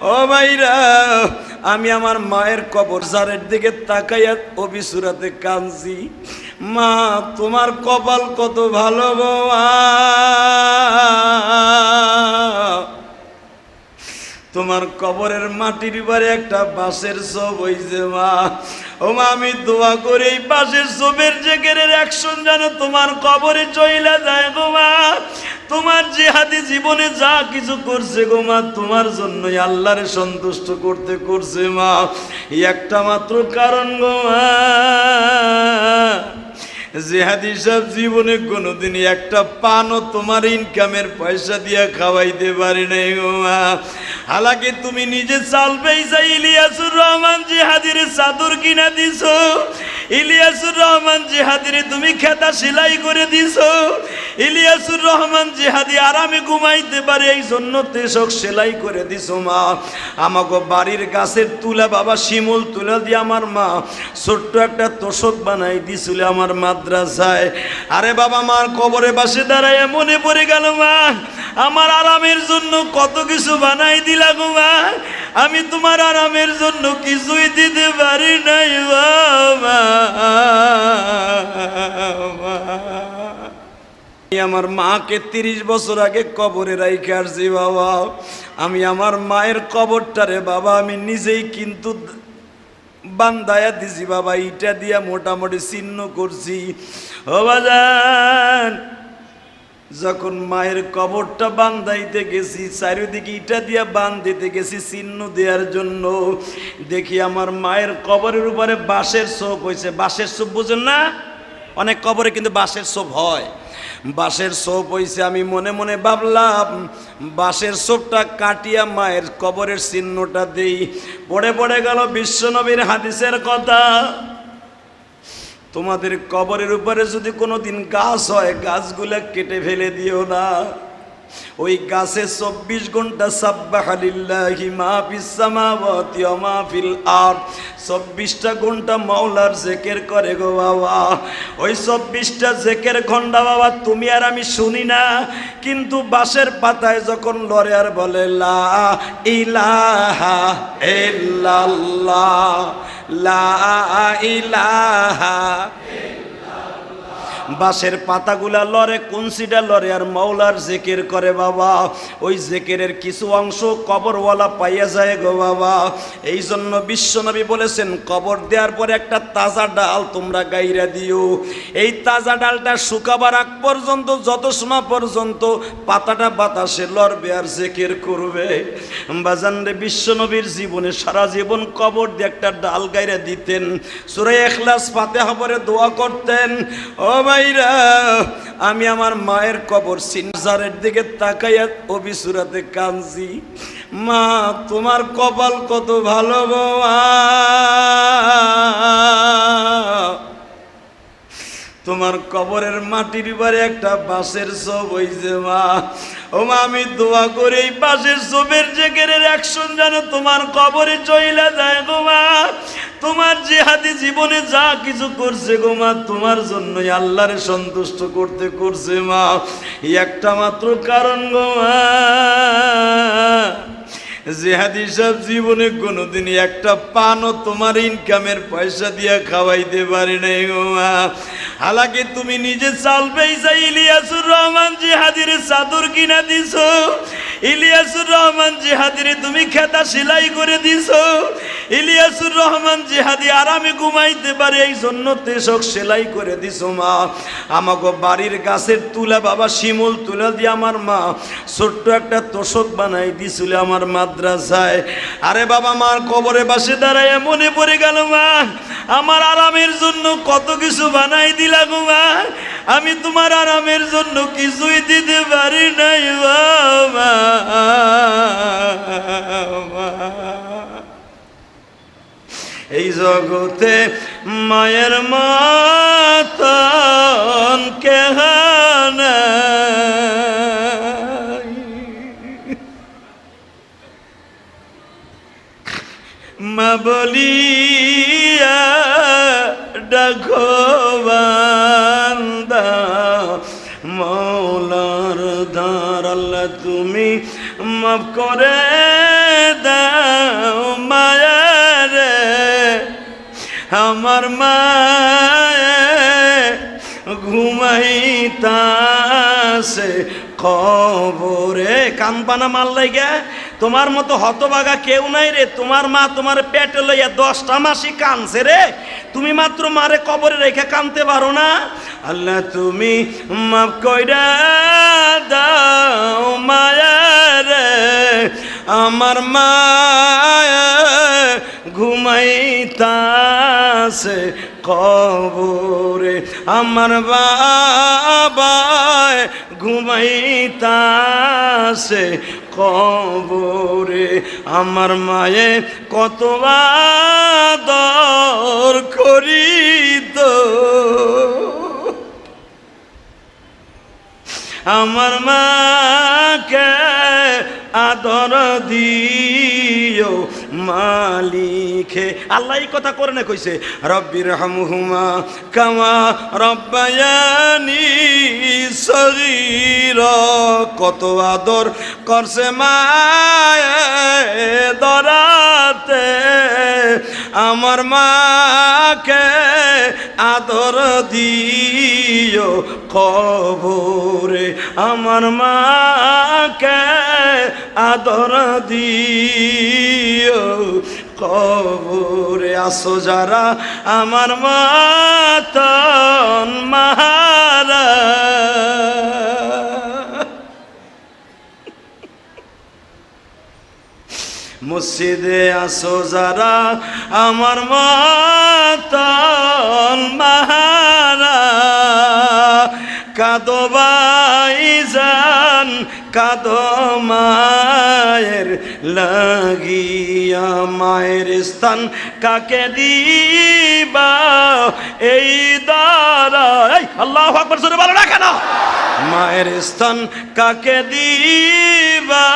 ও ভাইরা, আমি আমার মায়ের কবর জারের দিকে তাকাইয়া অবিসুরাতে কাঁদছি। মা, তোমার কপাল কত ভালো তোমার কবরের মাটির বারে একটা বাঁশের সব হইছে, মা। ও মা, আমি দোয়া করে এই বাঁশের সবের জেগের অ্যাকশন যেন তোমার কবরে চইলা যায় গো, মা। তোমার জিহাদি জীবনে যা কিছু করছে গো মা, তোমার জন্যই আল্লাহরে সন্তুষ্ট করতে করছে মা। একটা মাত্র কারণ গো মা। জেহাদি সাহেব জীবনে কোনোদিন একটা পানও তোমার ইনকামের পয়সা দিয়া খাওয়াইতে পারি নাই গো মা। হালাকি তুমি নিজে চাল পেয়েছা ইলিয়াসুর রহমান জেহাদির চাদর কিনা দিছো। ইলিয়াসুর রহমান জেহাদিরে তুমি খেতা সেলাই করে দিছো। ইলিয়াসুর রহমান জেহাদি আরামে ঘুমাইতে পারে, এই জন্য তেসক সেলাই করে দিস মা। আমাকে বাড়ির গাছের তুলা বাবা শিমুল তুলা দিয়ে আমার মা ছোট্ট একটা তোষক বানাই দিছিল আমার মাদ্রাসায়। আরে বাবা মার কবরে বাসে দাঁড়ায় মনে পড়ে গেল মা, আমার আরামের জন্য কত কিছু বানাই দিলা মা। আমি তোমার আরামের জন্য কিছুই দিতে পারি নাই বাবা আমার মাকে তিরিশ বছর আগে কবরে রাইখে আসছি, বাবা। আমি আমার মায়ের কবরটারে বাবা, আমি নিজেই কিন্তু বান্দায়া দিছি, বাবা, ইটা দিয়া মোটামুটি চিহ্ন করছি। ও বাজান, যখন মায়ের কবরটা বান্ধাইতে গেছি, চারিদিকে ইটা দিয়া বান দিতে গেছি চিহ্ন দেওয়ার জন্য, দেখি আমার মায়ের কবরের উপরে বাঁশের সোপ হয়েছে বাঁশের সোপ বুঝেন না? অনেক কবরে কিন্তু বাঁশের সোপ হয়। বাঁশের সোপ হইছে, আমি মনে মনে ভাবলাম, বাঁশের সোপটা কাটিয়া মায়ের কবরের চিহ্নটা দিই। পড়ে পড়ে গেল বিশ্বনবীর হাদিসের কথা। তোমাদের কবরের উপরে যদি কোনো দিন গাছ হয়, গাছগুলো কেটে ফেলে দিও না। ওই গাছে চব্বিশ ঘণ্টা সাব্বাহালিল্লাহি মাহফিস সামাওয়াতি ওয়া মাহফিল আরদ। চব্বিশটা ঘণ্টা মাওলার জেকের করে গো বাবা। ওই চব্বিশটা জেকের ঘণ্টা বাবা, তুমি আর আমি শুনি না। কিন্তু বাঁশের পাতায় যখন লড়ে আর বলে, লা লা ইলাহা বাঁশের পাতাগুলা লড়ে কুনসিটা লড়ে আর মৌলার জেকের করে বাবা। ওই জেকেরের কিছু অংশ কবরওয়ালা পাইয়া যায় গো বাবা। এই জন্য বিশ্বনবী বলেছেন, কবর দেওয়ার পরে একটা তাজা ডাল তোমরা গাইরা দিও। এই তাজা ডালটা শুকাবার আগ পর্যন্ত, যত সময় পর্যন্ত পাতাটা বাতাসে লড়বে আর জেকের করবে। বাজান রে বিশ্বনবীর জীবনে সারা জীবন কবর দিয়ে একটা ডাল গাইরা দিতেন। সুরে এখলাস পাতে হবরে দোয়া করতেন। ও ভাইরা, আমি আমার মায়ের কবর সিনজারের দিকে তাকাইয়া অবিসুরাতে কাঁদছি মা, তোমার কপাল কত ভালো মা। তোমার কবরের মাটির বারে একটা বাঁশের সব হইছে, মা। ও মা, আমি দোয়া করে এই বাঁশের সবের জেগের অ্যাকশন যেন তোমার কবরে চইলা যায় গো, মা। তোমার জিহাদি জীবনে যা কিছু করছে গো, মা, তোমার জন্যই আল্লাহরে সন্তুষ্ট করতে করছে, মা। একটা মাত্র কারণ গো, মা। জেহাদি সাহেব জীবনে কোনোদিনই একটা পানও তোমার ইনকামের পয়সা দিয়া খাওয়াইতে পারে নাই গো মা। হালাকি তুমি নিজে চালবেই যাই ইলিয়াসুর রহমান জেহাদির চাদর কিনা দিছো? ইলিয়াসুর রহমান জেহাদির তুমি খেতা সেলাই করে দিছো? ইলিয়াসুর রহমান জেহাদি আরামে ঘুমাইতে পারে এই জন্য তেসক সেলাই করে দিছো মা। আমাকে বাড়ির গাছের তুলা বাবা শিমুল তুলা দিয়ে আমার মা ছোট্ট একটা তোষক বানাই দিছিল আমার মাদ্রাসায়। আরে বাবা মার কবরে বাসে দাঁড়ায় মনে পড়ে গেল মা, আমার আরামের জন্য কত কিছু বানাই দিলা গো মা। আমি তোমার আরামের জন্য কিছুই দিতে পারি নাই বাবা এই জগতে মায়ের মাতন কেহানা মা বলিয়া ডাকো বান্দা, মৌলার ধার আল্লাহ তুমি মাফ করে দা আমার মা ঘুমাইতাছে কবরে। কানবানা মাল লাইগা তোমার মতো হতবাগা কেউ নাই রে। তোমার মা তোমার পেটে লইয়া দশটা মাসি কানছে রে। তুমি মাত্র মারে কবরে রেখে কানতে পারো না। আল্লাহ তুমি মাফ কইরা দাও মায়া রে। আমার মা ঘুমাইতাছে কবরে। আমার বাবা ঘুমাইতাছে কবরে। আমার মায়ে কত আদর করিত। আমার মাকে আদর দিও। মালিকে। আল্লাহ কথা করে না কইছে রব্বির হামহুমা কামা রব্বায়ানি শরীর কত আদর করছে মায়ে দরাতে। আমার মাকে আদর দিও কবরে। আমার মাকে আদর দিও কবরে। আসো যারা আমার মাতন মাহারা মসজিদে আসো যারা আমার মাতন মাহারা। কাদবাই যান কাদো মায়ের লাগিয়া মায়ের স্থান। কাকে দিবা এই দ্বারা আল্লাহ আকবর, জোরে বলো না কেন? মায়ের স্থান কাকে দিবা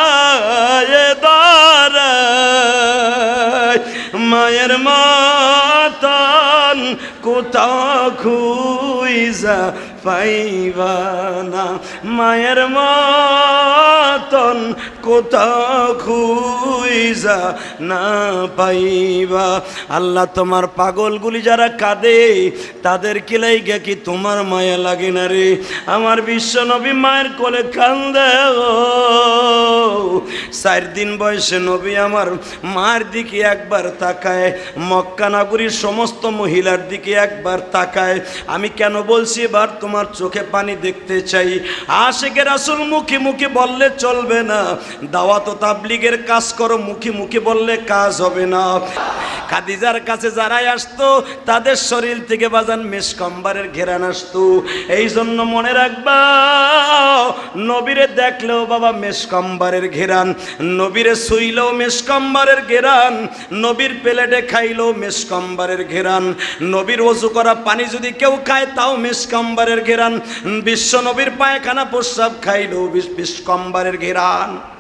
মায়ের মাতান কোথা খুইজা পাইবা না মায়ের মতন কোথাও খুইজা না পাইবা। আল্লাহ তোমার পাগলগুলি যারা কাঁদে, তাদের কিলাই গে কি তোমার মায়া লাগে না রে? আমার বিশ্ব নবী মায়ের কোলে কান্দেও চার দিন বয়সে নবী আমার মার দিকে একবার তাকায়, মক্কা নগরীর সমস্ত মহিলার দিকে একবার তাকায়। আমি কেন বলছি, এবার তোমার চোখে পানি দেখতে চাই। আশেকের আসল মুখে মুখে বললে চলবে না। দাওয়াত তাবলিগের কাজ করো, মুখে মুখে বললে কাজ হবে না। খাদিজার কাছে যারাই আসতো, তাদের শরীর থেকে বাজান মেসকম্বারের ঘেরান আসতো। এই জন্য মনে রাখবা, নবীরে দেখলেও বাবা মেসকম্বারের ঘেরান। নবীরে শুইলেও মেসকম্বারের ঘেরান, নবীর প্লেটে খাইলেও মেসকম্বারের ঘেরান। নবীর অজু করা পানি যদি কেউ খায়, তাও মেসকম্বারের ঘেরান। বিশ্ব নবীর পায়খানা প্রস্রাব খাইলেও বিষ- বিষ্কম্বারের ঘেরান।